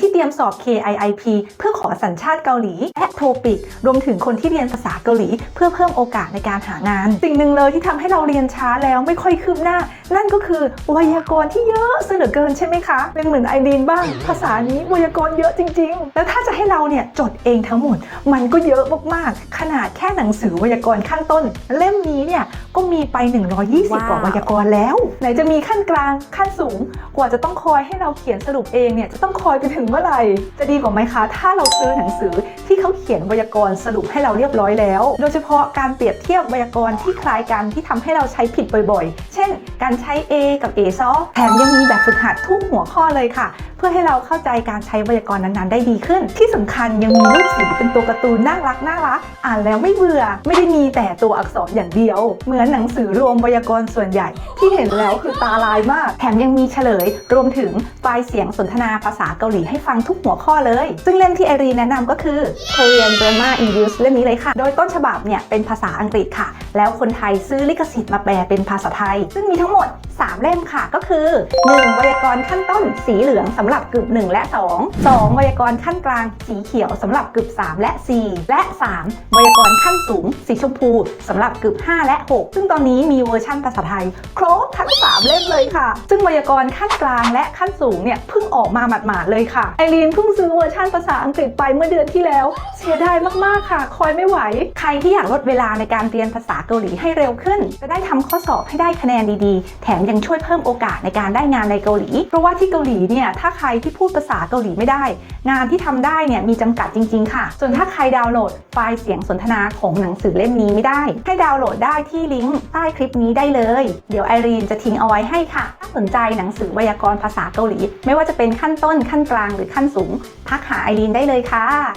ที่เตรียมสอบ KIIP เพื่อขอสัญชาติเกาหลี และโทปิก รวมถึงคนที่เรียนภาษาเกาหลี เพื่อเพิ่มโอกาสในการหางาน สิ่งหนึ่งเลยที่ทำให้เราเรียนช้าแล้วไม่ค่อยคืบหน้า นั่นก็คือไวยากรณ์ที่เยอะซะเหลือเกินใช่ไหมคะเป็นเหมือนไอรีนบ้าง ภาษานี้ไวยากรณ์เยอะจริง ๆ แล้วถ้าจะให้เราเนี่ยจดเองทั้งหมด มันก็เยอะมากๆ ขนาดแค่หนังสือไวยากรณ์ขั้นต้น เล่มนี้เนี่ยก็มีไป 120 กว่าไวยากรณ์แล้ว ไหนจะมีขั้นกลางขั้นสูง กว่าจะต้องคอยให้เราเขียนสรุปเองเนี่ยจะต้องคอยไปถึงเมื่อไหร่ จะดีกว่าไหมคะ ถ้าเราซื้อหนังสือที่เขาเขียนไวยากรณ์สรุปให้เราเรียบร้อยแล้ว โดยเฉพาะการเปรียบเทียบไวยากรณ์ที่คล้ายกันที่ทำให้เราใช้ผิดบ่อยๆ เช่น การใช้ A กับ A ซอแถมยังมีแบบฝึกหัดทุกหัวข้อเลยค่ะ เพื่อให้เราเข้าใจการใช้ไวยากรณ์นั้นๆ ได้ดีขึ้น ที่สำคัญยังมีรูปสีเป็นตัวการ์ตูนน่ารักน่ารัก อ่านแล้วไม่เบื่อ ไม่ได้มีแต่ตัวอักษรอย่างเดียวเหมือนหนังสือรวมไวยากรณ์ส่วนใหญ่ ที่เห็นแล้วคือตาลายมาก แถมยังมีเฉลย รวมถึงไฟล์เสียงสนทนาภาษาเกาหลีให้ฟังทุกหัวข้อเลย ซึ่งเล่มที่ไอรีแนะนำก็คือ Korean Grammar in Use เล่มนี้เลยค่ะ โดยต้นฉบับเนี่ยเป็นภาษาอังกฤษค่ะ แล้วคนไทยซื้อลิขสิทธิ์มาแปลเป็นภาษาไทย ซึ่งมีทั้งหมด 3 เล่มค่ะ ก็คือ 1. ไวยากรณ์ขั้นต้นสีเหลืองสำหรับกึ่1และ 2 2. ไวยากรณ์ขั้นกลางสีเขียวสำหรับกึ่ม3 และ 4 และ 3. ไวยากรณ์ขั้นสูง สีชมพูสำหรับกึ่ม5และ 6 ซึ่งตอนนี้มีเวอร์ชั่นภาษาไทย ครบทั้ง 3 เล่มเลยค่ะ ซึ่งไวยากรณ์ขั้นกลางและขั้นสูงเนี่ยเพิ่งออกมาหมาดๆเลยค่ะไอรีนเพิ่งซื้อเวอร์ชั่นภาษาอังกฤษไปเมื่อเดือนที่แล้ว เสียดายมากๆค่ะ คอยไม่ไหว ใครที่อยากลดเวลาในการเรียนภาษาเกาหลีให้เร็วขึ้น จะได้ทำข้อสอบให้ได้คะแนนดีๆ แถมยังช่วยเพิ่มโอกาสในการได้งานในเกาหลี เพราะว่าที่เกาหลีเนี่ยถ้าใครที่พูดภาษาเกาหลีไม่ได้ งานที่ทำได้เนี่ยมีจำกัดจริง ๆ ค่ะ ส่วนถ้าใครดาวน์โหลดไฟล์เสียงสนทนาของหนังสือเล่มนี้ไม่ได้ ให้ดาวน์โหลดได้ที่ลิงก์ใต้คลิปนี้ได้เลย เดี๋ยวไอรีนจะทิ้งเอาไว้ให้ค่ะ ถ้าสนใจหนังสือไวยากรณ์ภาษาเกาหลี ไม่ว่าจะเป็นขั้นต้นขั้นกลางหรือขั้นสูงทักหาไอรีนได้เลยค่ะ